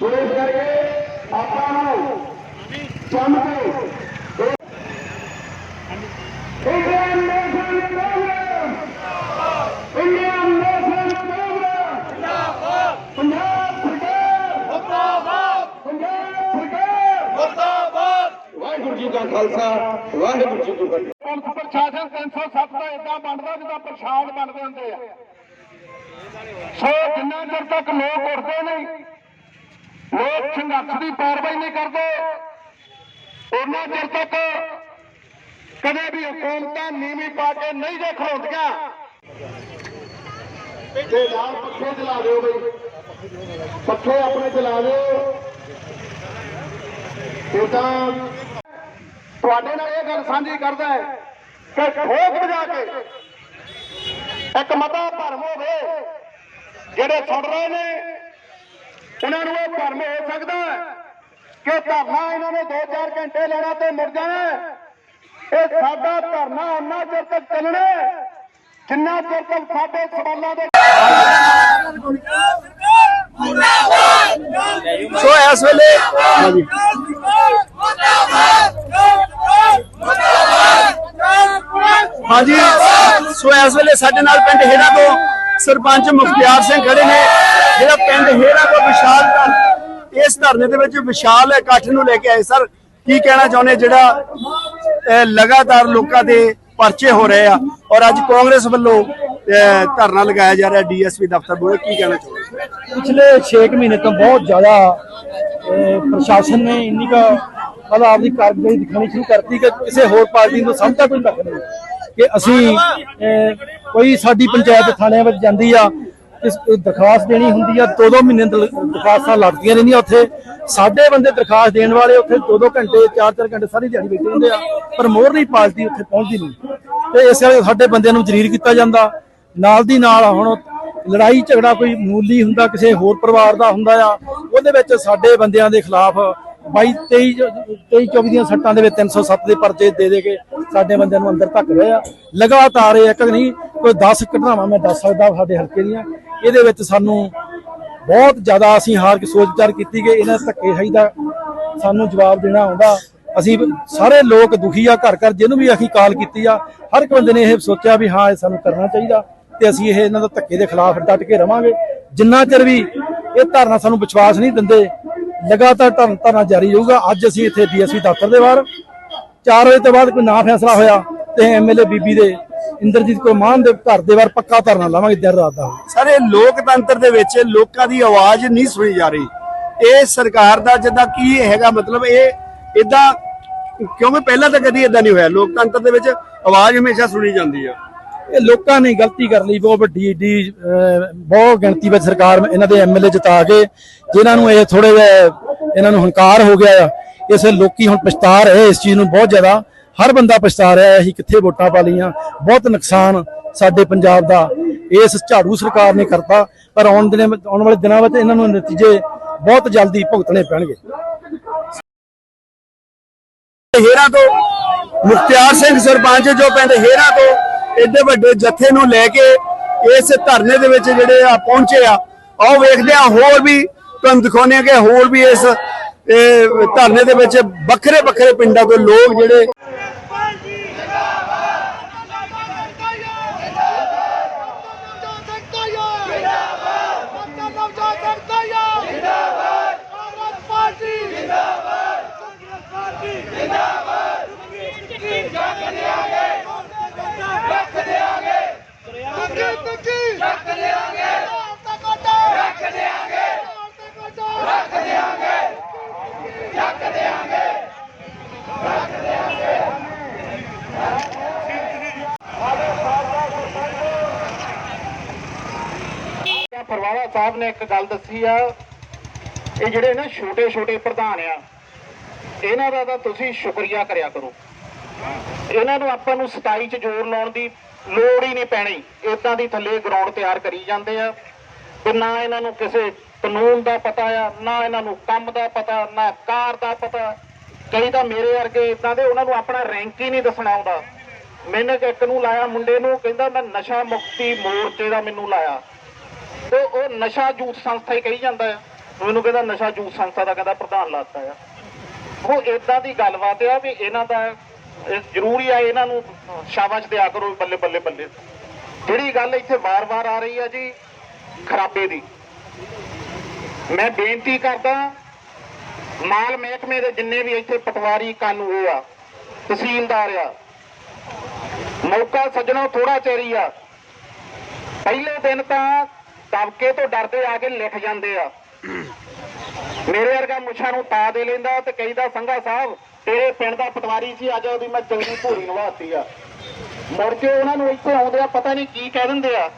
ਸੋ ਇਸ ਕਰਕੇ ਆਪਾਂ ਨੂੰ ਜੰਮ ਕੇ Indian national Congress Indian national Congress ਜਿੰਦਾਬਾਦ ਪੰਜਾਬ ਸਰਕਾਰ ਮੁਰਦਾਬਾਦ ਪੰਜਾਬ ਸਰਕਾਰ। ਮੁਰਦਾਬਾਦ ਵਾਹਿਗੁਰੂ ਜੀ ਕਾ ਖਾਲਸਾ ਵਾਹਿਗੁਰੂ ਜੀ ਕੀ ਫਤਿਹ। ਪੁਲਿਸ ਪ੍ਰਸ਼ਾਸਨ 307 ਦਾ ਇਦਾਂ ਬਣਦਾ ਜਿੱਦਾਂ ਪ੍ਰਸ਼ਾਦ ਬਣਦੇ ਹੁੰਦੇ ਆ। ਸੋ ਜਿੰਨਾ ਚਿਰ ਤੱਕ ਲੋਕ ਉੱਠਦੇ ਨਹੀਂ ਲੋਕ ਸੰਘਰਸ਼ ਦੀ ਪੈਰਵਾਈ ਨਹੀਂ ਕਰਦੇ। ਉਹਨਾਂ ਚਿਰ ਤੱਕ ਕਦੇ ਵੀ ਹਕੂਮਤਾਂ ਨੀਵੀਂ ਪਾ ਕੇ ਨਹੀਂ ਜੇ ਖਲੋਂਦੀਆਂ ਤੇ ਨਾਲ ਪੱਖੇ ਚਲਾ ਦਿਓ ਬਈ। ਪੱਖੇ ਆਪਣੇ ਚਲਾ ਦਿਓ। ਇਹ ਤਾਂ ਤੁਹਾਡੇ ਨਾਲ ਇਹ ਗੱਲ ਸਾਂਝੀ ਕਰਦਾ ਹੈ ਕਿ ਠੋਕ ਵਜਾ ਕੇ ਇੱਕ ਮਤਾ ਭਰਮ ਹੋਵੇ, ਜਿਹੜੇ ਛੱਡ ਰਹੇ ਨੇ ਉਹਨਾਂ ਨੂੰ ਇਹ ਭਰਮ ਹੋ ਸਕਦਾ ਹੈ ਕਿ ਧਰਨਾ ਇਹਨਾਂ ਨੇ 2-4 ਘੰਟੇ ਲੈਣਾ ਤੇ ਮੁੜ ਜਾਣਾ। ਇਹ ਸਾਡਾ ਧਰਨਾ ਉਹਨਾਂ ਚਿਰ ਤੱਕ ਚੱਲਣਾ ਜਿੰਨਾ ਚਿਰ ਤੱਕ ਸਾਡੇ ਸਵਾਲਾਂ ਦੇ ਸੋ ਇਸ ਵੇਲੇ ਹਾਂਜੀ ਹਾਂਜੀ ਸੋ ਇਸ ਵੇਲੇ ਸਾਡੇ ਨਾਲ ਪਿੰਡ ਹੇੜਾ ਤੋਂ ਸਰਪੰਚ ਮੁਖਤਿਆਰ ਸਿੰਘ ਖੜੇ ਨੇ ਜਿਹੜਾ ਪਿੰਡ ਹੇੜਾ ਤੋਂ ਵਿਸ਼ਾਲ ਧਰ- ਇਸ ਧਰਨੇ ਦੇ ਵਿੱਚ ਵਿਸ਼ਾਲ ਇਕੱਠ ਨੂੰ ਲੈ ਕੇ ਆਏ ਸਰ। ਕੀ ਕਹਿਣਾ ਚਾਹੁੰਦੇ ਜਿਹੜਾ ਲਗਾਤਾਰ ਲੋਕਾਂ ਦੇ ਪਰਚੇ ਹੋ ਰਹੇ ਆ ਔਰ ਅੱਜ ਕਾਂਗਰਸ ਵੱਲੋਂ ਧਰਨਾ ਲਗਾਇਆ ਜਾ ਰਿਹਾ ਡੀਐਸਪੀ ਦਫ਼ਤਰ ਮੂਹਰੇ ਕੀ ਕਹਿਣਾ ਚਾਹੁੰਦੇ? ਪਿਛਲੇ 6 ਮਹੀਨੇ ਤੋਂ ਬਹੁਤ ਜ਼ਿਆਦਾ ਪ੍ਰਸ਼ਾਸਨ ਨੇ ਇੰਨੀ ਕਾ ਮਤਲਬ ਆਪਦੀ ਕਾਰਗੁਜ਼ਾਰੀ ਦਿਖਾਣੀ ਸ਼ੁਰੂ ਕਰਤੀ ਕਿ ਕਿਸੇ ਹੋਰ ਪਾਰਟੀ ਨੂੰ ਸਮਝਦਾ ਕੋਈ ਤੱਕ ਨਹੀਂ। ਕਿ ਅਸੀਂ ਅਹ, ਕੋਈ ਸਾਡੀ ਪੰਚਾਇਤ ਥਾਣਿਆਂ ਵਿੱਚ ਜਾਂਦੀ ਆ ਇਸ ਦਰਖਾਸਤ ਦੇਣੀ ਹੁੰਦੀ ਆ, ਦੋ ਦੋ ਮਹੀਨੇ ਦਰਖਾਸਤਾਂ ਲੱਗਦੀਆਂ ਰਹਿੰਦੀਆਂ ਉੱਥੇ। ਸਾਡੇ ਬੰਦੇ ਦਰਖਾਸਤ ਦੇਣ ਵਾਲੇ ਉੱਥੇ ਦੋ ਦੋ ਘੰਟੇ ਚਾਰ ਚਾਰ ਘੰਟੇ ਸਾਰੀ ਦਿਹਾੜੀ ਬੈਠੇ ਹੁੰਦੇ ਆ, ਪਰ ਮੋਹਰਲੀ ਪਾਰਟੀ ਉੱਥੇ ਪਹੁੰਚਦੀ ਨਹੀਂ। ਤੇ ਇਸ ਕਰਕੇ ਸਾਡੇ ਬੰਦਿਆਂ ਨੂੰ ਜਰੀਰ ਕੀਤਾ ਜਾਂਦਾ। ਨਾਲ ਦੀ ਨਾਲ ਹੁਣ ਲੜਾਈ ਝਗੜਾ ਕੋਈ ਮੂਲੀ ਹੁੰਦਾ, ਕਿਸੇ ਹੋਰ ਪਰਿਵਾਰ ਦਾ ਹੁੰਦਾ ਆ, ਉਹਦੇ ਵਿੱਚ ਸਾਡੇ ਬੰਦਿਆਂ ਦੇ ਖਿਲਾਫ ਬਾਈ 23 23 24 ਦੀਆਂ ਸੱਟਾਂ ਦੇ ਵਿੱਚ 307 ਦੇ ਪਰਚੇ ਦੇ ਦੇ ਕੇ ਸਾਡੇ ਬੰਦਿਆਂ ਨੂੰ ਅੰਦਰ ਧੱਕ ਰਹੇ ਆ। ਲਗਾਤਾਰ ਇਹ ਇੱਕ ਨਹੀਂ, ਕੋਈ 10 ਘਟਨਾਵਾਂ ਮੈਂ ਦੱਸ ਸਕਦਾ ਸਾਡੇ ਹਲਕੇ ਦੀਆਂ। ਇਹਦੇ ਵਿੱਚ ਸਾਨੂੰ ਬਹੁਤ ਜ਼ਿਆਦਾ ਅਸੀਂ ਹਾਰ ਕੇ ਸੋਚ ਵਿਚਾਰ ਕੀਤੀ ਕਿ ਇਹਨਾਂ ਧੱਕੇ ਸਹੀ ਦਾ ਸਾਨੂੰ ਜਵਾਬ ਦੇਣਾ ਆਉਂਦਾ। ਅਸੀਂ ਸਾਰੇ ਲੋਕ ਦੁਖੀ ਆ ਘਰ ਘਰ, ਜਿਹਨੂੰ ਵੀ ਅਸੀਂ ਕਾਲ ਕੀਤੀ ਆ, ਹਰ ਇੱਕ ਬੰਦੇ ਨੇ ਇਹ ਸੋਚਿਆ ਵੀ ਹਾਂ, ਇਹ ਸਾਨੂੰ ਕਰਨਾ ਚਾਹੀਦਾ ਤੇ ਅਸੀਂ ਇਹ ਇਹਨਾਂ ਦਾ ਧੱਕੇ ਦੇ ਖਿਲਾਫ ਡਟ ਕੇ ਰਵਾਂਗੇ। ਜਿੰਨਾ ਚਿਰ ਵੀ ਇਹ ਧਾਰਨਾ ਸਾਨੂੰ ਵਿਸ਼ਵਾਸ ਨਹੀਂ ਦਿੰਦੇ ਲਗਾਤਾਰ ਧਰਨ ਧਰਨਾ ਜਾਰੀ ਰਹੂਗਾ। ਅੱਜ ਅਸੀਂ ਇੱਥੇ ਡੀਐਸਪੀ ਦਫ਼ਤਰ ਦੇ ਬਾਹਰ। 4 ਵਜੇ ਤੋਂ ਬਾਅਦ ਕੋਈ ਨਾ ਫੈਸਲਾ ਹੋਇਆ ਤੇ ਐਮਐਲਏ ਬੀਬੀ ਦੇ, ਇੰਦਰਜੀਤ ਕੌਰ ਮਾਨ ਦੇ ਘਰ ਦੇ ਬਾਹਰ ਪੱਕਾ ਧਰਨਾ ਲਾਵਾਂਗੇ ਦਿਨ ਰਾਤ ਦਾ। ਸਰ, ਇਹ ਲੋਕਤੰਤਰ ਦੇ ਵਿੱਚ ਲੋਕਾਂ ਦੀ ਆਵਾਜ਼ ਨਹੀਂ ਸੁਣੀ ਜਾ ਰਹੀ। ਇਹ ਸਰਕਾਰ ਦਾ ਜਿੱਦਾਂ ਕੀ ਹੈਗਾ ਮਤਲਬ ਇਹ ਇਦਾਂ ਕਿਉਂਕਿ ਪਹਿਲਾਂ ਤਾਂ ਕਦੀ ਇਦਾਂ ਨਹੀਂ ਹੋਇਆ। ਲੋਕਤੰਤਰ ਦੇ ਵਿੱਚ ਆਵਾਜ਼ ਹਮੇਸ਼ਾ ਸੁਣੀ ਜਾਂਦੀ ਆ। ਇਹ ਲੋਕਾਂ ਨੇ ਗਲਤੀ ਕਰ ਲਈ, ਬਹੁਤ ਵੱਡੀ ਏਡੀ ਬਹੁਤ ਗਿਣਤੀ ਵਿੱਚ ਸਰਕਾਰ ਇਹਨਾਂ ਦੇ ਐਮਐਲਏ ਜਿਤਾ ਕੇ ਜਿਨ੍ਹਾਂ ਨੂੰ ਇਹ ਥੋੜੇ ਇਹਨਾਂ ਨੂੰ ਹੰਕਾਰ ਹੋ ਗਿਆ ਆ। ਇਸ ਲੋਕੀ ਹੁਣ ਪਛਤਾ ਰਹੇ ਇਸ ਚੀਜ਼ ਨੂੰ ਬਹੁਤ ਜ਼ਿਆਦਾ। ਹਰ ਬੰਦਾ ਪਛਤਾ ਰਿਹਾ ਹੈ ਅਸੀਂ ਕਿੱਥੇ ਵੋਟਾਂ ਪਾ ਲਈਆਂ। ਬਹੁਤ ਨੁਕਸਾਨ ਸਾਡੇ ਪੰਜਾਬ ਦਾ। ਇਸ ਝਾੜੂ ਸਰਕਾਰ ਨੇ ਕਰਤਾ, ਪਰ ਆਉਣ ਦਿਨ, ਆਉਣ ਵਾਲੇ ਦਿਨਾਂ ਵਿੱਚ ਇਹਨਾਂ ਨੂੰ ਨਤੀਜੇ ਬਹੁਤ ਜਲਦੀ ਭੁਗਤਣੇ ਪੈਣਗੇ। ਹੇਰਾ ਤੋਂ, ਮੁਖਤਿਆਰ ਸਿੰਘ ਸਰਪੰਚ ਜੋ ਪਿੰਡ ਹੇਰਾ ਤੋਂ ਏਡੇ ਵੱਡੇ ਜਥੇ ਨੂੰ ਲੈ ਕੇ ਇਸ ਧਰਨੇ ਦੇ ਵਿੱਚ ਜਿਹੜੇ ਆ ਪਹੁੰਚੇ ਆ, ਆਓ ਵੇਖਦੇ ਆ ਹੋਰ ਵੀ ਤੁਹਾਨੂੰ ਦਿਖਾਉਂਦੇ ਆ ਕਿ ਹੋਰ ਵੀ ਇਸ ਧਰਨੇ ਦੇ ਵਿੱਚ ਵੱਖਰੇ ਵੱਖਰੇ ਪਿੰਡਾਂ ਤੋਂ ਲੋਕ ਜਿਹੜੇ ਫਰਵਾਲਾ ਸਾਹਿਬ ਨੇ ਇੱਕ ਗੱਲ ਦੱਸੀ ਆ, ਇਹ ਜਿਹੜੇ ਨਾ ਛੋਟੇ ਛੋਟੇ ਪ੍ਰਧਾਨ ਆ, ਇਹਨਾਂ ਦਾ ਤਾਂ ਤੁਸੀਂ ਸ਼ੁਕਰੀਆ ਕਰਿਆ ਕਰੋ। ਇਹਨਾਂ ਨੂੰ ਆਪਾਂ ਨੂੰ 27 ਚ ਜ਼ੋਰ ਲਾਉਣ ਦੀ ਲੋੜ ਹੀ ਨਹੀਂ ਪੈਣੀ। ਇਦਾਂ ਦੀ ਥੱਲੇ ਗਰਾਊਂਡ ਤਿਆਰ ਕਰੀ ਜਾਂਦੇ ਆ। ਤੇ ਨਾ ਇਹਨਾਂ ਨੂੰ ਕਿਸੇ ਕਾਨੂੰਨ ਦਾ ਪਤਾ ਆ, ਨਾ ਇਹਨਾਂ ਨੂੰ ਕੰਮ ਦਾ ਪਤਾ, ਨਾ ਕਾਰ ਦਾ ਪਤਾ। ਕਈ ਤਾਂ ਮੇਰੇ ਵਰਗੇ ਇਦਾਂ ਦੇ ਉਹਨਾਂ ਨੂੰ ਆਪਣਾ ਰੈਂਕ ਹੀ ਨਹੀਂ ਦੱਸਣਾ ਆਉਂਦਾ। ਮੈਨੇ ਇੱਕ ਨੂੰ ਲਾਇਆ ਮੁੰਡੇ ਨੂੰ, ਕਹਿੰਦਾ ਮੈਂ ਨਸ਼ਾ ਮੁਕਤੀ ਮੋਰਚੇ ਦਾ ਮੈਨੂੰ ਲਾਇਆ। ਤੇ ਉਹ ਨਸ਼ਾ ਯੂਥ ਸੰਸਥਾ ਹੀ ਕਹੀ ਜਾਂਦਾ ਆ। ਮੈਨੂੰ ਕਹਿੰਦਾ ਨਸ਼ਾ ਜੂਸ ਸੰਸਥਾ ਦਾ ਕਹਿੰਦਾ ਪ੍ਰਧਾਨ ਲਾਤਾ ਆ। ਉਹ ਇਦਾਂ ਦੀ ਗੱਲਬਾਤ ਆ ਵੀ ਇਹਨਾਂ ਦਾ ਜ਼ਰੂਰੀ ਆ ਇਹਨਾਂ ਨੂੰ ਸ਼ਾਬਾਸ਼ ਦਿਆ ਕਰੋ ਬੱਲੇ ਬੱਲੇ ਬੱਲੇ। ਜਿਹੜੀ ਗੱਲ ਇੱਥੇ ਵਾਰ-ਵਾਰ ਆ ਰਹੀ ਆ ਜੀ, ਖਰਾਬੇ ਦੀ। ਮੈਂ ਬੇਨਤੀ ਕਰਦਾ, ਮਾਲ ਮਹਿਕਮੇ ਦੇ ਜਿੰਨੇ ਵੀ ਇੱਥੇ ਪਟਵਾਰੀ ਕਾਨੂੰਨ ਆ, ਤਹਿਸੀਲਦਾਰ ਆ, ਮੌਕਾ ਸੱਜਣੋ ਥੋੜਾ ਚੇਰੀ ਆ। ਪਹਿਲੇ ਦਿਨ ਤਾਂ ਦਬਕੇ ਤੋਂ ਡਰਦੇ ਆ ਕੇ ਲਿਖ ਜਾਂਦੇ ਆ। ਮੇਰੇ ਵਰਗਾ ਮੁੱਛਾਂ ਨੂੰ ਪਾ ਦੇ ਲੈਂਦਾ ਤੇ ਕਹੀਦਾ, ਸੰਘਾ ਸਾਹਿਬ ਤੇਰੇ ਪਿੰਡ ਦਾ ਪਟਵਾਰੀ ਸੀ ਅੱਜ ਉਹਦੀ ਮੈਂ ਚੰਗੀ ਭੂਰੀ ਨਵਾਤੀ ਆ। ਮੁੜ ਕੇ ਉਹਨਾਂ ਨੂੰ ਇੱਥੇ ਆਉਂਦੇ ਆ ਪਤਾ ਨਹੀਂ ਕੀ ਕਹਿ ਦਿੰਦੇ ਆ।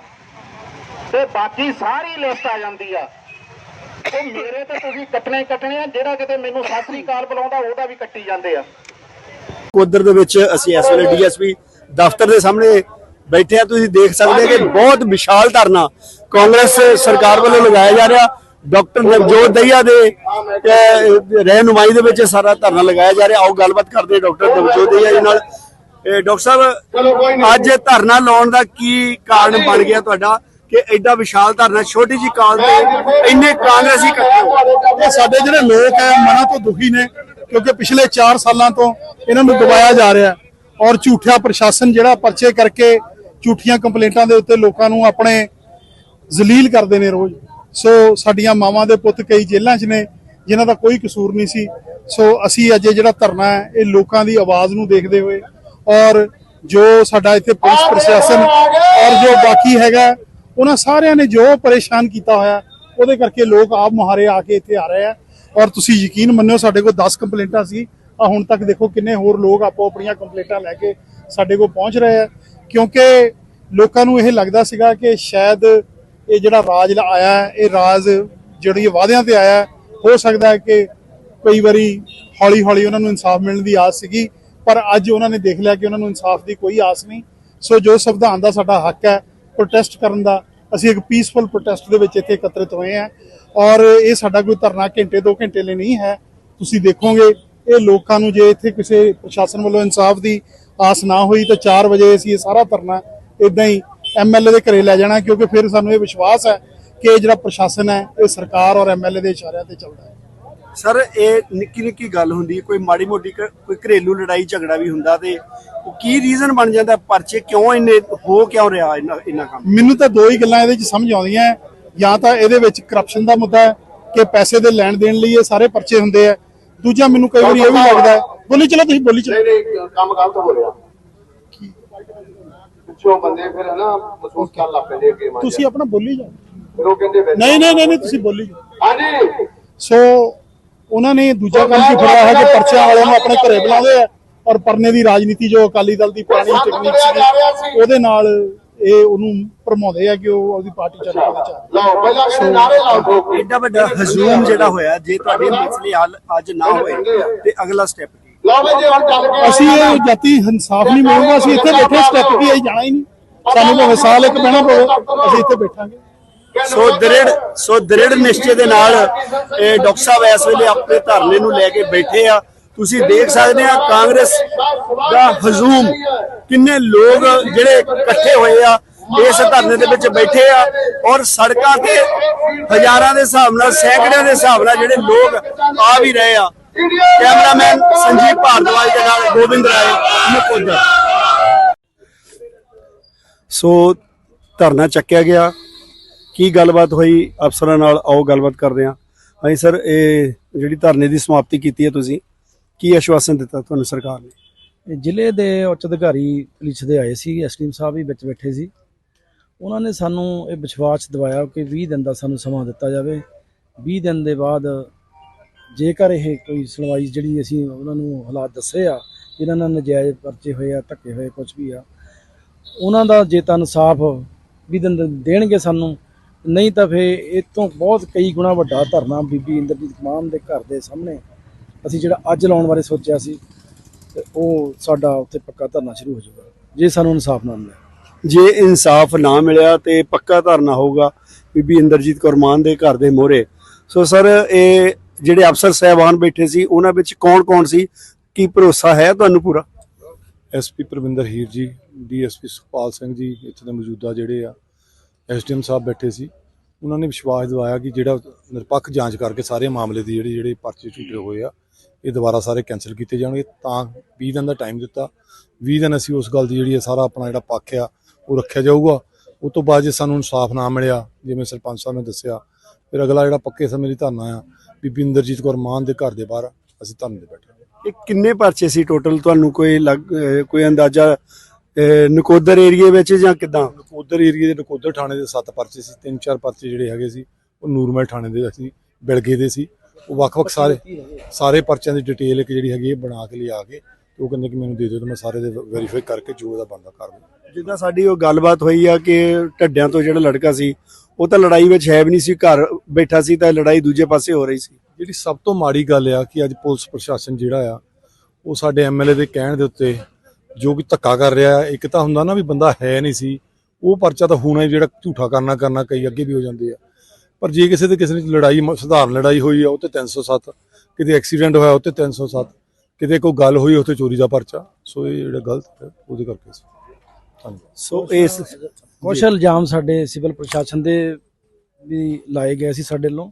ਤੇ ਬਾਕੀ ਸਾਰੀ ਲਿਸਟ ਆ ਜਾਂਦੀ ਆ। ਉਹ ਮੇਰੇ ਤੇ ਤੁਸੀਂ ਕੱਟਣੇ ਕੱਟਣੇ ਆ ਜਿਹੜਾ ਕਿਤੇ ਮੈਨੂੰ ਸਤਿ ਸ੍ਰੀ ਅਕਾਲ ਬੁਲਾਉਂਦਾ ਉਹਦਾ ਵੀ ਕੱਟੀ ਜਾਂਦੇ ਆ। ਕੋਦਰ ਦੇ ਵਿੱਚ ਅਸੀਂ ਇਸ ਵੇਲੇ ਡੀਐਸਪੀ ਦਫ਼ਤਰ ਦੇ ਸਾਹਮਣੇ ਬੈਠੇ ਆ। ਤੁਸੀਂ ਦੇਖ ਸਕਦੇ ਕਿ ਬਹੁਤ ਵਿਸ਼ਾਲ ਧਰਨਾ ਕਾਂਗਰਸ ਸਰਕਾਰ ਵੱਲੋਂ ਲਗਾਇਆ ਜਾ ਰਿਹਾ। ਡਾਕਟਰ ਨਵਜੋਤ ਦਈਆ ਦੇ ਰਹਿਨੁਮਾਈ ਦੇ ਵਿੱਚ ਸਾਰਾ ਧਰਨਾ ਲਗਾਇਆ ਜਾ ਰਿਹਾ। ਆਓ ਗੱਲਬਾਤ ਕਰਦੇ ਹਾਂ ਡਾਕਟਰ ਨਵਜੋਤ ਦਈਆ ਜੀ ਨਾਲ। ਇਹ ਡਾਕਟਰ ਸਾਹਿਬ ਅੱਜ ਧਰਨਾ ਲਾਉਣ ਦਾ ਕੀ ਕਾਰਨ ਬਣ ਗਿਆ ਤੁਹਾਡਾ? ਕਿ ਐਡਾ ਵਿਸ਼ਾਲ ਧਰਨਾ ਛੋਟੀ ਜੀ ਕਾਲ ਤੇ ਇੰਨੇ ਕਾਂਗਰਸੀ ਇਕੱਠੇ ਹੋ ਇਹ ਸਾਡੇ ਜਿਹੜੇ ਲੋਕ ਹੈ ਮਨਾਂ ਤੋਂ ਦੁਖੀ ਨੇ ਕਿਉਂਕਿ ਪਿਛਲੇ 4 ਸਾਲਾਂ ਤੋਂ ਇਹਨਾਂ ਨੂੰ ਦਬਾਇਆ ਜਾ ਰਿਹਾ ਔਰ ਝੂਠਿਆ ਪ੍ਰਸ਼ਾਸਨ ਜਿਹੜਾ ਪਰਚੇ ਕਰਕੇ ਝੂਠੀਆਂ ਕੰਪਲੇਂਟਾਂ ਦੇ ਉੱਤੇ ਲੋਕਾਂ ਨੂੰ ਆਪਣੇ ਜ਼ਲੀਲ ਕਰਦੇ ਨੇ ਰੋਜ਼। ਸੋ ਸਾਡੀਆਂ ਮਾਵਾਂ ਦੇ ਪੁੱਤ ਕਈ ਜੇਲ੍ਹਾਂ 'ਚ ਨੇ ਜਿਨ੍ਹਾਂ ਦਾ ਕੋਈ ਕਸੂਰ ਨਹੀਂ ਸੀ। ਸੋ ਅਸੀਂ ਅੱਜ ਇਹ ਜਿਹੜਾ ਧਰਨਾ ਹੈ ਇਹ ਲੋਕਾਂ ਦੀ ਆਵਾਜ਼ ਨੂੰ ਦੇਖਦੇ ਹੋਏ ਔਰ ਜੋ ਸਾਡਾ ਇੱਥੇ ਪੁਲਿਸ ਪ੍ਰਸ਼ਾਸਨ ਔਰ ਜੋ ਬਾਕੀ ਹੈਗਾ ਉਹਨਾਂ ਸਾਰਿਆਂ ਨੇ ਜੋ ਪਰੇਸ਼ਾਨ ਕੀਤਾ ਹੋਇਆ ਉਹਦੇ ਕਰਕੇ ਲੋਕ ਆਪ ਮੁਹਾਰੇ ਆ ਕੇ ਇੱਥੇ ਆ ਰਹੇ ਆ। ਔਰ ਤੁਸੀਂ ਯਕੀਨ ਮੰਨਿਓ ਸਾਡੇ ਕੋਲ 10 ਕੰਪਲੇਂਟਾਂ ਸੀ। ਆ ਹੁਣ ਤੱਕ ਦੇਖੋ ਕਿੰਨੇ ਹੋਰ ਲੋਕ ਆਪੋ ਆਪਣੀਆਂ ਕੰਪਲੇਂਟਾਂ ਲੈ ਕੇ ਸਾਡੇ ਕੋਲ ਪਹੁੰਚ ਰਹੇ ਆ। ਕਿਉਂਕਿ ਲੋਕਾਂ ਨੂੰ ਇਹ ਲੱਗਦਾ ਸੀਗਾ ਕਿ ਸ਼ਾਇਦ ਇਹ ਜਿਹੜਾ ਰਾਜ ਆਇਆ ਇਹ ਰਾਜ ਜਿਹੜੀ ਵਾਅਦਿਆਂ ਤੇ ਆਇਆ ਹੋ ਸਕਦਾ ਹੈ ਕਿ ਕਈ ਵਾਰੀ ਹੌਲੀ ਹੌਲੀ ਉਹਨਾਂ ਨੂੰ ਇਨਸਾਫ ਮਿਲਣ ਦੀ ਆਸ ਸੀਗੀ, ਪਰ ਅੱਜ ਉਹਨਾਂ ਨੇ ਦੇਖ ਲਿਆ ਕਿ ਉਹਨਾਂ ਨੂੰ ਇਨਸਾਫ ਦੀ ਕੋਈ ਆਸ ਨਹੀਂ। ਸੋ ਜੋ ਸੰਵਿਧਾਨ ਦਾ ਸਾਡਾ ਹੱਕ ਹੈ ਪ੍ਰੋਟੈਸਟ ਕਰਨ ਦਾ, ਅਸੀਂ ਇੱਕ ਪੀਸਫੁਲ ਪ੍ਰੋਟੈਸਟ ਦੇ ਵਿੱਚ ਇੱਥੇ ਇਕੱਤਰਿਤ ਹੋਏ ਹਾਂ ਔਰ ਇਹ ਸਾਡਾ ਕੋਈ ਧਰਨਾ ਘੰਟੇ, ਦੋ ਘੰਟੇ ਲਈ ਨਹੀਂ ਹੈ। ਤੁਸੀਂ ਦੇਖੋਗੇ, ਇਹ ਲੋਕਾਂ ਨੂੰ ਜੇ ਇੱਥੇ ਕਿਸੇ ਪ੍ਰਸ਼ਾਸਨ ਵੱਲੋਂ ਇਨਸਾਫ ਦੀ ਆਸ ਨਾ ਹੋਈ ਤਾਂ 4 ਵਜੇ ਅਸੀਂ ਇਹ ਸਾਰਾ ਧਰਨਾ ਇਦਾਂ ਹੀ ਐਮਐਲਏ ਦੇ ਘਰੇ ਲੈ ਜਾਣਾ ਕਿਉਂਕਿ ਫਿਰ ਸਾਨੂੰ ਇਹ ਵਿਸ਼ਵਾਸ ਹੈ ਕਿ ਇਹ ਜਿਹੜਾ ਪ੍ਰਸ਼ਾਸਨ ਹੈ ਇਹ ਸਰਕਾਰ ਔਰ ਐਮਐਲਏ ਦੇ ਇਸ਼ਾਰਿਆਂ ਤੇ ਚੱਲਦਾ ਹੈ। ਸਰ ਇਹ ਨਿੱਕੀ ਨਿੱਕੀ ਗੱਲ ਹੁੰਦੀ ਹੈ ਕੋਈ ਮਾੜੀ ਮੋਟੀ ਕੋਈ ਘਰੇਲੂ ਲੜਾਈ ਝਗੜਾ ਵੀ ਹੁੰਦਾ ਤੇ ਉਹ ਕੀ ਰੀਜ਼ਨ ਬਣ ਜਾਂਦਾ ਪਰਚੇ ਕਿਉਂ ਇੰਨੇ ਹੋ ਕਿਉਂ ਰਿਹਾ ਇੰਨਾ ਇੰਨਾ ਕੰਮ? ਮੈਨੂੰ ਤਾਂ ਦੋ ਹੀ ਗੱਲਾਂ ਇਹਦੇ ਵਿੱਚ ਸਮਝ ਆਉਂਦੀਆਂ ਹੈ। ਜਾਂ ਤਾਂ ਇਹਦੇ ਵਿੱਚ ਕਰਪਸ਼ਨ ਦਾ ਮੁੱਦਾ ਹੈ ਕਿ ਪੈਸੇ ਦੇ ਲੈਣ ਦੇਣ ਲਈ ਇਹ ਸਾਰੇ ਪਰਚੇ ਹੁੰਦੇ ਆ ਦੂਜਾ ਮੈਨੂੰ ਕਈ ਵਾਰੀ ਇਹ ਵੀ ਲੱਗਦਾ ਬੋਲੀ ਚਲੋ ਤੁਸੀਂ ਬੋਲੀ ਚਲੋ। ਨਹੀਂ ਕੰਮ ਗਲਤ ਹੋ ਰਿਹਾ। ਪਿੱਛੋਂ ਬੰਦੇ ਫਿਰ ਹਨਾ ਮਹਿਸੂਸ ਕਰਨ ਲੱਗ ਪੈਂਦੇ ਅੱਗੇ ਮੰਨ ਤੁਸੀਂ ਆਪਣਾ ਬੋਲੀ ਜਾਓ। ਫਿਰ ਉਹ ਕਹਿੰਦੇ ਨਹੀਂ ਨਹੀਂ ਨਹੀਂ ਨਹੀਂ, ਤੁਸੀਂ ਬੋਲੀ ਜਾਓ। ਹਾਂਜੀ। ਸੋ ਉਹਨਾਂ ਨੇ ਦੂਜਾ ਕੰਮ ਕੀ ਫੜਿਆ ਹੈ ਕਿ ਪਰਚਿਆਂ ਵਾਲਿਆਂ ਨੂੰ ਆਪਣੇ ਘਰੇ ਬੁਲਾਉਂਦੇ ਆ ਔਰ ਪਰਨੇ ਦੀ ਰਾਜਨੀਤੀ ਜੋ ਅਕਾਲੀ ਦਲ ਦੀ ਪੁਰਾਣੀ ਟੈਕਨੀਕ ਸੀ। ਉਹਦੇ ਨਾਲ ਇਹ ਉਹਨੂੰ ਭਰਮਾਉਂਦੇ ਆ ਕਿ ਉਹ ਉਹਦੀ ਪਾਰਟੀ ਚੱਲ ਰਹੀ ਹੈ ਲਓ ਪਹਿਲਾਂ ਕਹਿੰਦੇ ਨਾਰੇ ਲਾਓ ਠੋਕ ਕੇ। ਐਡਾ ਵੱਡਾ ਹਜੂਮ ਜਿਹੜਾ ਹੋਇਆ ਜੇ ਤੁਹਾਡੇ ਮਸਲੇ ਹੱਲ ਅੱਜ ਨਾ ਹੋਏ ਤੇ ਅਗਲਾ ਸਟੈਪ ਕੀ ਲਓ ਵੀ ਜੇ ਹੁਣ ਚੱਲ ਕੇ ਅਸੀਂ ਇਹ ਜਾਤੀ ਇਨਸਾਫ ਨਹੀਂ ਮਿਲੂਗਾ ਅਸੀਂ ਇੱਥੇ ਬੈਠੇ ਸਟੈਪ ਵੀ ਆਈ ਜਾਣਾ ਹੀ ਨਹੀਂ। ਸਾਨੂੰ ਭਾਵੇਂ ਸਾਲ ਇੱਕ ਬਹਿਣਾ ਪਵੇ ਅਸੀਂ ਇੱਥੇ ਬੈਠਾਂਗੇ। ਸੋ ਦ੍ਰਿੜ ਸੋ ਦ੍ਰਿੜ ਨਿਸ਼ਚੇ ਦੇ ਨਾਲ ਇਹ ਡਾਕਟਰ ਸਾਹਿਬ ਇਸ ਵੇਲੇ ਆਪਣੇ ਧਰਨੇ ਨੂੰ ਲੈ ਕੇ ਬੈਠੇ ਆ। ਤੁਸੀਂ ਦੇਖ ਸਕਦੇ ਆ ਕਾਂਗਰਸ ਦਾ ਹਜੂਮ ਕਿੰਨੇ ਲੋਕ ਜਿਹੜੇ ਇਕੱਠੇ ਹੋਏ ਆ ਇਸ ਧਰਨੇ ਦੇ ਵਿੱਚ ਬੈਠੇ ਆ। ਔਰ ਸੜਕਾਂ ਤੇ ਹਜ਼ਾਰਾਂ ਦੇ ਹਿਸਾਬ ਨਾਲ ਸੈਂਕੜਿਆਂ ਦੇ ਹਿਸਾਬ ਨਾਲ ਜਿਹੜੇ ਲੋਕ ਆ ਵੀ ਰਹੇ ਆ। ਕੈਮਰਾਮੈਨ ਸੰਜੀਵ ਭਾਰਦਵਾਜ ਦੇ ਨਾਲ ਗੋਬਿੰਦ ਰਾਏ ਨਕੋਦਰ ਸੋ ਧਰਨਾ ਚੱਕਿਆ ਗਿਆ। ਕੀ ਗੱਲਬਾਤ ਹੋਈ? ਅਫਸਰਾਂ ਨਾਲ ਆਓ ਗੱਲਬਾਤ ਕਰਦੇ ਹਾਂ। ਹਾਂਜੀ ਸਰ ਇਹ ਜਿਹੜੀ ਧਰਨੇ ਦੀ ਸਮਾਪਤੀ ਕੀਤੀ ਹੈ ਤੁਸੀਂ ਕੀ ਆਸ਼ਵਾਸਨ ਦਿੱਤਾ ਤੁਹਾਨੂੰ ਸਰਕਾਰ ਨੇ? ਇਹ ਜ਼ਿਲ੍ਹੇ ਦੇ ਉੱਚ ਅਧਿਕਾਰੀ ਪੁਲਿਸ ਦੇ ਆਏ ਸੀ ਐਸਟੀਐਮ ਸਾਹਿਬ ਵੀ ਵਿੱਚ ਬੈਠੇ ਸੀ। ਉਹਨਾਂ ਨੇ ਸਾਨੂੰ ਇਹ ਵਿਸ਼ਵਾਸ ਦਿਵਾਇਆ ਕਿ 20 ਦਿਨ ਦਾ ਸਾਨੂੰ ਸਮਾਂ ਦਿੱਤਾ ਜਾਵੇ। 20 ਦਿਨ ਦੇ ਬਾਅਦ ਜੇਕਰ ਇਹ ਕੋਈ ਸੁਣਵਾਈ ਜਿਹੜੀ ਅਸੀਂ ਉਹਨਾਂ ਨੂੰ ਹਾਲਾਤ ਦੱਸੇ ਆ ਇਹਨਾਂ ਨਾਲ ਨਜਾਇਜ਼ ਪਰਚੇ ਹੋਏ ਆ, ਧੱਕੇ ਹੋਏ ਕੁਝ ਵੀ ਆ, ਉਹਨਾਂ ਦਾ ਜੇ ਤਾਂ ਇਨਸਾਫ ਵੀ ਦੇਣਗੇ ਸਾਨੂੰ। ਨਹੀਂ ਤਾਂ ਫੇ ਇਹ ਤੋਂ ਬਹੁਤ ਕਈ ਗੁਣਾ ਵੱਡਾ ਧਰਨਾ ਬੀਬੀ ਇੰਦਰਜੀਤ ਮਾਨ ਦੇ ਘਰ ਦੇ ਸਾਹਮਣੇ ਅਸੀਂ ਜਿਹੜਾ ਅੱਜ ਲਾਉਣ ਬਾਰੇ ਸੋਚਿਆ ਸੀ, ਤੇ ਉਹ ਸਾਡਾ ਉੱਥੇ ਪੱਕਾ ਧਰਨਾ ਸ਼ੁਰੂ ਹੋ ਜਾਊਗਾ, ਜੇ ਸਾਨੂੰ ਇਨਸਾਫ ਨਾ ਮਿਲਿਆ ਜੇ ਇਨਸਾਫ ਨਾ ਮਿਲਿਆ ਤੇ ਪੱਕਾ ਧਰਨਾ ਹੋਊਗਾ ਬੀਬੀ ਇੰਦਰਜੀਤ ਕੌਰ ਮਾਨ ਦੇ ਘਰ ਦੇ ਮੋਹਰੇ। ਸੋ ਸਰ, ਇਹ ਜਿਹੜੇ ਅਫਸਰ ਸਹਿਬਾਨ ਬੈਠੇ ਸੀ, ਉਹਨਾਂ ਵਿੱਚ ਕੌਣ-ਕੌਣ ਸੀ? ਕੀ ਭਰੋਸਾ ਹੈ ਤੁਹਾਨੂੰ ਪੂਰਾ? ਐਸਪੀ ਪ੍ਰਵਿੰਦਰ ਹੀਰ ਜੀ, ਡੀਐਸਪੀ ਸੁਖਪਾਲ ਸਿੰਘ ਜੀ ਇੱਥੇ ਦੇ ਮੌਜੂਦਾ ਜਿਹੜੇ ਆ ਐਸਡੀਐਮ ਸਾਹਿਬ ਬੈਠੇ ਸੀ। ਉਹਨਾਂ ਨੇ ਵਿਸ਼ਵਾਸ ਦਿਵਾਇਆ ਕਿ ਜਿਹੜਾ ਨਿਰਪੱਖ ਜਾਂਚ ਕਰਕੇ ਸਾਰੇ ਮਾਮਲੇ ਦੀ ਜਿਹੜੀ ਜਿਹੜੇ ਪਰਚੇ ਝੂਠੇ ਹੋਏ ਆ, ਇਹ ਦੁਬਾਰਾ ਸਾਰੇ ਕੈਨਸਲ ਕੀਤੇ ਜਾਣਗੇ। ਤਾਂ 20 ਦਿਨ ਦਾ ਟਾਈਮ ਦਿੱਤਾ। 20 ਦਿਨ ਅਸੀਂ ਉਸ ਗੱਲ ਦੀ ਜਿਹੜੀ ਹੈ ਸਾਰਾ ਆਪਣਾ ਜਿਹੜਾ ਪੱਖ ਆ, ਉਹ ਰੱਖਿਆ ਜਾਊਗਾ। ਉਸ ਤੋਂ ਬਾਅਦ ਜੇ ਸਾਨੂੰ ਇਨਸਾਫ ਨਾ ਮਿਲਿਆ, ਜਿਵੇਂ ਸਰਪੰਚ ਸਾਹਿਬ ਨੇ ਦੱਸਿਆ, ਫਿਰ ਅਗਲਾ ਜਿਹੜਾ ਪੱਕੇ ਸਮੇਂ ਦੀ ਧਰਨਾ ਆ ਬੀਬੀ ਇੰਦਰਜੀਤ ਕੌਰ ਮਾਨ ਦੇ ਘਰ ਦੇ ਬਾਹਰ ਅਸੀਂ ਧਰਨੇ ਤੇ ਬੈਠੇ। ਇਹ ਕਿੰਨੇ ਪਰਚੇ ਸੀ ਟੋਟਲ ਤੁਹਾਨੂੰ ਕੋਈ ਲੱਗ- ਅਹ ਕੋਈ ਅੰਦਾਜ਼ਾ ਅਹ ਨਕੋਦਰ ਏਰੀਏ ਵਿੱਚ ਜਾਂ ਕਿਦਾਂ? ਨਕੋਦਰ ਏਰੀਏ ਦੇ ਨਕੋਦਰ ਥਾਣੇ ਦੇ ਸੱਤ ਪਰਚੇ ਸੀ ਤਿੰਨ ਚਾਰ ਪਰਚੇ ਜਿਹੜੇ ਹੈਗੇ ਸੀ ਉਹ ਨੂਰਮਹਿਲ ਥਾਣੇ ਦੇ ਅਸੀਂ ਬਿਲਗੇ ਦੇ ਸੀ। ਉਹ ਵੱਖ-ਵੱਖ ਸਾਰੇ ਸਾਰੇ ਪਰਚਿਆਂ ਦੀ ਡਿਟੇਲ ਇੱਕ ਜਿਹੜੀ ਹੈਗੀ ਹੈ ਬਣਾ ਕੇ ਲਿਆ ਕੇ ਤੇ ਉਹ ਕਹਿੰਦੇ ਕਿ ਮੈਨੂੰ ਦੇ ਦਿਓ ਤੇ ਮੈਂ ਸਾਰੇ ਦੇ ਵੈਰੀਫਾਈ ਕਰਕੇ ਜੋ ਉਹਦਾ ਬਣਦਾ ਕਰ ਦੂੰ ਜਿੱਦਾਂ ਸਾਡੀ ਉਹ ਗੱਲਬਾਤ ਹੋਈ ਆ ਕਿ ਢੱਡਿਆਂ ਤੋਂ ਜਿਹੜਾ ਲੜਕਾ ਸੀ ਉਹ ਤਾਂ ਲੜਾਈ ਵਿੱਚ ਹੈ ਵੀ ਨਹੀਂ ਸੀ ਘਰ ਬੈਠਾ ਸੀ ਤਾਂ ਲੜਾਈ ਦੂਜੇ ਪਾਸੇ ਹੋ ਰਹੀ ਸੀ। ਜਿਹੜੀ ਸਭ ਤੋਂ ਮਾੜੀ ਗੱਲ ਆ ਕਿ ਅੱਜ ਪੁਲਿਸ ਪ੍ਰਸ਼ਾਸਨ ਜਿਹੜਾ ਆ ਉਹ ਸਾਡੇ ਐਮਐਲਏ ਦੇ ਕਹਿਣ ਦੇ ਉੱਤੇ ਜੋ ਕਿ ਧੱਕਾ ਕਰ ਰਿਹਾ। ਇੱਕ ਤਾਂ ਹੁੰਦਾ ਨਾ ਵੀ ਬੰਦਾ ਹੈ ਨਹੀਂ ਸੀ ਉਹ ਪਰਚਾ ਤਾਂ ਹੋਣਾ ਹੀ ਜਿਹੜਾ ਝੂਠਾ ਕਰਨਾ ਕਰਨਾ ਕਈ ਅੱਗੇ ਵੀ ਹੋ ਜਾਂਦੇ ਆ। ਪਰ ਜੇ ਕਿਸੇ ਦੇ ਕਿਸੇ ਨੇ ਲੜਾਈ ਸਧਾਰਨ ਲੜਾਈ ਹੋਈ ਆ ਉਹ ਤੇ 307 ਕਿਤੇ ਐਕਸੀਡੈਂਟ ਹੋਇਆ ਉਹ ਤੇ 307 ਕਿਤੇ ਕੋਈ ਗੱਲ ਹੋਈ ਉੱਥੇ ਚੋਰੀ ਦਾ ਪਰਚਾ। ਸੋ ਇਹ ਜਿਹੜਾ ਗਲਤ ਹੈ ਉਹਦੇ ਕਰਕੇ ਸੀ ਧੰਨਵਾਦ। ਸੋ ਇਸ ਕੁਛ ਇਲਜ਼ਾਮ ਸਾਡੇ ਸਿਵਲ ਪ੍ਰਸ਼ਾਸਨ ਦੇ ਵੀ ਲਾਏ ਗਏ ਸੀ ਸਾਡੇ ਵੱਲੋਂ।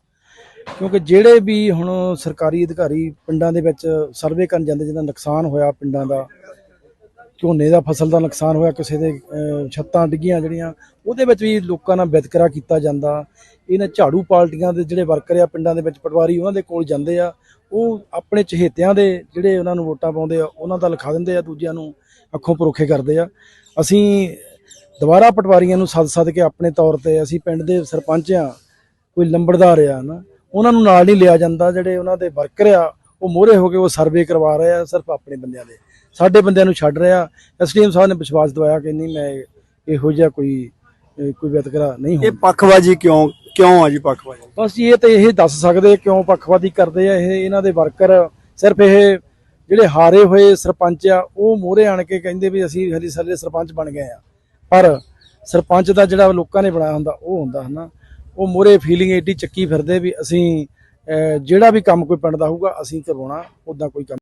ਕਿਉਂਕਿ ਜਿਹੜੇ ਵੀ ਹੁਣ ਸਰਕਾਰੀ ਅਧਿਕਾਰੀ ਪਿੰਡਾਂ ਦੇ ਵਿੱਚ ਸਰਵੇ ਕਰਨ ਜਾਂਦੇ, ਜਿਹਦਾ ਨੁਕਸਾਨ ਹੋਇਆ ਪਿੰਡਾਂ ਦਾ, ਝੋਨੇ ਦਾ ਫਸਲ ਦਾ ਨੁਕਸਾਨ ਹੋਇਆ, ਕਿਸੇ ਦੇ ਛੱਤਾਂ ਡਿੱਗੀਆਂ ਜਿਹੜੀਆਂ, ਉਹਦੇ ਵਿੱਚ ਵੀ ਲੋਕਾਂ ਨਾਲ ਵਿਤਕਰਾ ਕੀਤਾ ਜਾਂਦਾ। ਇਹਨਾਂ ਝਾੜੂ ਪਾਰਟੀਆਂ ਦੇ ਜਿਹੜੇ ਵਰਕਰ ਆ ਪਿੰਡਾਂ ਦੇ ਵਿੱਚ, ਪਟਵਾਰੀ ਉਹਨਾਂ ਦੇ ਕੋਲ ਜਾਂਦੇ ਆ, ਉਹ ਆਪਣੇ ਚਹੇਤਿਆਂ ਦੇ ਜਿਹੜੇ ਉਹਨਾਂ ਨੂੰ ਵੋਟਾਂ ਪਾਉਂਦੇ ਆ, ਉਹਨਾਂ ਦਾ ਲਿਖਾ ਦਿੰਦੇ ਆ, ਦੂਜਿਆਂ ਨੂੰ ਅੱਖੋਂ ਪਰੋਖੇ ਕਰਦੇ ਆ। ਅਸੀਂ ਦੁਬਾਰਾ ਪਟਵਾਰੀਆਂ ਨੂੰ ਸੱਦ ਸੱਦ ਕੇ ਆਪਣੇ ਤੌਰ ਤੇ ਅਸੀਂ ਪਿੰਡ ਦੇ ਸਰਪੰਚ ਆ ਕੋਈ ਲੰਬੜਦਾਰ ਆ ਨਾ ਉਹਨਾਂ ਨੂੰ ਨਾਲ ਨਹੀਂ ਲਿਆ ਜਾਂਦਾ ਜਿਹੜੇ ਉਹਨਾਂ ਦੇ ਵਰਕਰ ਆ ਉਹ ਮੋਹਰੇ ਹੋ ਕੇ ਉਹ ਸਰਵੇ ਕਰਵਾ ਰਹੇ ਆ ਸਿਰਫ ਆਪਣੇ ਬੰਦਿਆਂ ਦੇ। ਸਾਡੇ ਬੰਦਿਆਂ ਨੂੰ ਛੱਡ ਰਿਹਾ ਐਸਡੀਐਮ ਸਾਹਿਬ ਨੇ ਵਿਸ਼ਵਾਸ ਦਿਵਾਇਆ ਕਿ ਨਹੀਂ ਮੈਂ ਇਹੋ ਜਿਹਾ ਕੋਈ ਕੋਈ ਵਿਤਕਰਾ ਨਹੀਂ ਇਹ ਹੋਣਾ ਪੱਖਵਾਜੀ ਕਿਉਂ ਕਿਉਂ ਆ ਜੀ ਪੱਖਵਾਜੀ? ਬਸ ਜੀ ਇਹ ਤੇ ਇਹ ਦੱਸ ਸਕਦੇ ਕਿਉਂ ਪੱਖਵਾਦੀ ਕਰਦੇ ਆ ਇਹ ਇਹਨਾਂ ਦੇ ਵਰਕਰ। ਸਿਰਫ ਇਹ ਜਿਹੜੇ ਹਾਰੇ ਹੋਏ ਸਰਪੰਚ ਆ ਉਹ ਮੋਹਰੇ ਆਣ ਕੇ ਕਹਿੰਦੇ ਵੀ ਅਸੀਂ ਹਲੀ ਸਾਡੇ ਸਰਪੰਚ ਬਣ ਗਏ ਆ। ਪਰ ਸਰਪੰਚ ਦਾ ਜਿਹੜਾ ਲੋਕਾਂ ਨੇ ਬਣਾਇਆ ਹੁੰਦਾ, ਉਹ ਹੁੰਦਾ ਹਨਾ। ਉਹ ਮੋਹਰੇ ਫੀਲਿੰਗ ਏਡੀ ਚੱਕੀ ਫਿਰਦੇ ਵੀ ਅਸੀਂ ਜਿਹੜਾ ਵੀ ਕੰਮ ਕੋਈ ਪਿੰਡ ਦਾ ਹੋਊਗਾ, ਅਸੀਂ ਕਰਵਾਉਣਾ ਉਦਾਂ ਕੋਈ ਕੰਮ